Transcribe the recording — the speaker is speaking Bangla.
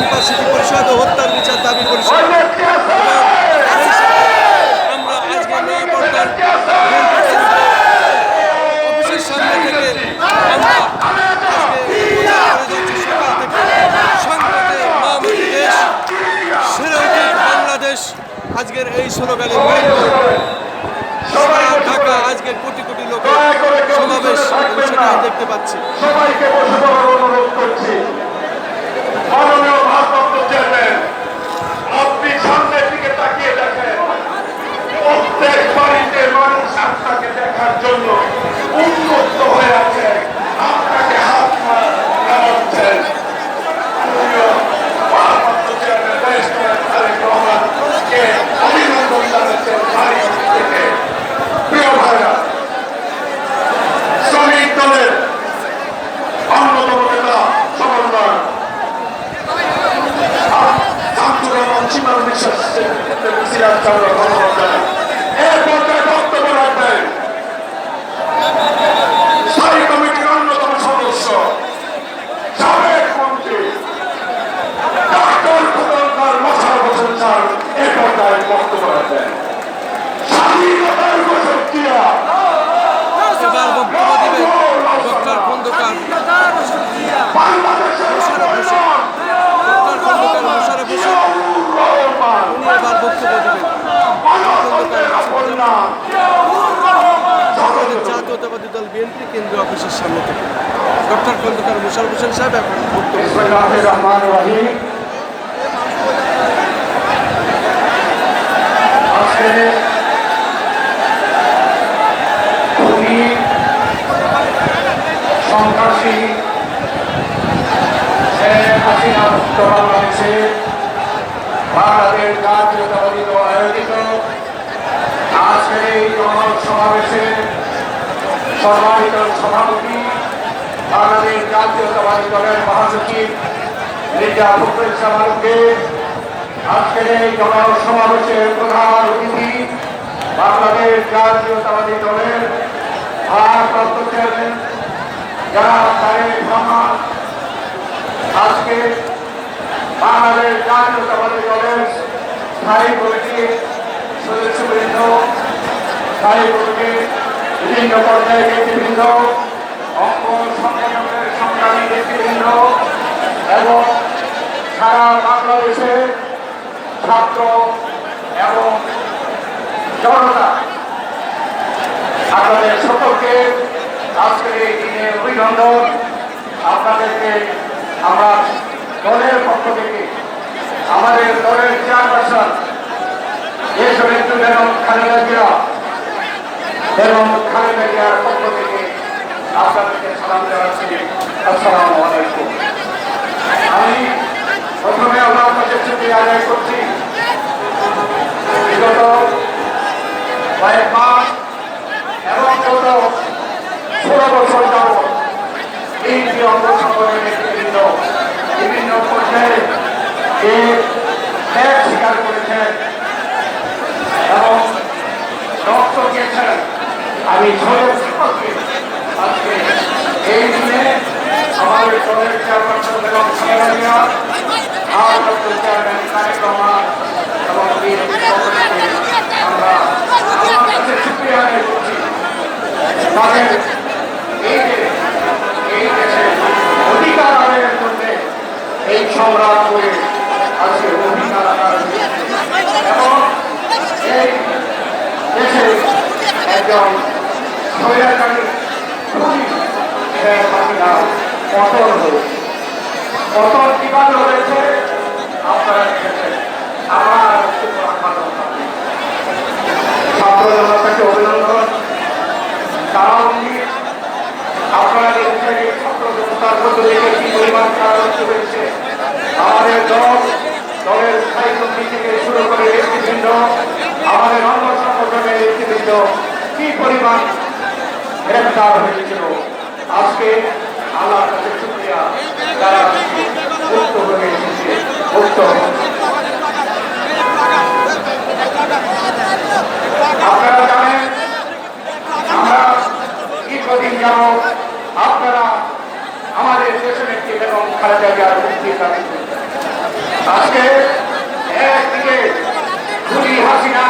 সুপার স্মৃতি পরিষদ ও হত্যার বিচার দাবি পরিষদ আমরা আজকে নয়াপল্টন অফিসের সামনে আজকের এই স্লোগানে ঢাকা আজকের কোটি কোটি লোকের সমাবেশ দেখতে পাচ্ছি। সবাইকে অনুরোধ করছি। জাতীয়তাবাদী দল বিএনপি কেন্দ্রীয় অফিসের সামনে থেকে ডক্টর খন্দকার মোশারফ হোসেন সাহেব এখন বক্তব্য সন্ত্রাসী শেখ হাসিনা মুক্ত বাংলাদেশে বাংলাদেশ জাতীয়তাবাদী দল আয়োজিত আজকের এই সমাবেশে সম্মানিত সভাপতি, বাংলাদেশ জাতীয়তাবাদী দলের মহাসচিব মির্জা ফখরুল ইসলামকে আজকের এই জনসমাবেশের প্রধান অতিথি বাংলাদেশ জাতীয়তাবাদী দলের ভারপ্রাপ্ত চেয়ারম্যান যারা তারেক আজকে বাংলাদেশ জাতীয়তাবাদী দলের স্থায়ী কমিটির সদস্যবৃন্দ স্থায়ী কমিটির বিভিন্ন পর্যায়ের নেতৃবৃন্দ, অঙ্গ সংগঠনের সংগ্রামী নেতৃবৃন্দ এবং সারা বাংলাদেশে ছাত্র এবং জনতা। আপনাদের সকলকে আজকের এই দিনে অভিনন্দন। আপনাদেরকে আমরা দলের পক্ষ থেকে আমাদের দলের চেয়ারপারসন, দেশ নেত্রী বেগম খালেদা জিয়া এবং খালেদা জিয়ার পক্ষ থেকে আপনাদেরকে সালাম জানাচ্ছি। আসসালামু আলাইকুম। আমি প্রথমে কাছে শুকরিয়া আদায় করছি। বিগত কয়েক মাস এবং গত ষোলো বছর যাবৎ এই যে অঙ্গ সংগঠনের নেতৃবৃন্দ বিভিন্ন পর্যায়ে যে ত্যাগ স্বীকার করেছেন এবং রক্ত দিয়েছেন আমি সৈয়দ সকলকে আজকে এই দিনে আমাদের দলের চেয়ারপারসন এবং ডক্টর আমরা আমার কাছে শুক্রিয়া আদায় করছি। তাদের এই যে এই দেশে অধিকার আদায়ের জন্য এই সংগ্রাম করে আজকে অধিকার আদায় এবং এই দেশে একজন স্বৈরাচারী আমার ছাত্র জনতাকে অভিনন্দন তারাবন্দি আপনারা দেখেছেন ছাত্র জনতার পরিমাণ কারারুদ্ধ হয়েছে আমাদের দল দলের স্থায়ী থেকে শুরু করে নেতৃবৃন্দ আমাদের অন্য সংগঠনের নেতৃবৃন্দ কি পরিমাণ গ্রেফতার হয়েছিল আজকে আল্লাহর কাছে শুক্রিয়া মুক্ত মুক্ত। আপনারা জানেন, আমরা দীর্ঘদিন যাব আপনারা আমাদের দেশ খালেদা জিয়ার মুক্তির দাবি আজকে একদিকে খুনি হাসিনা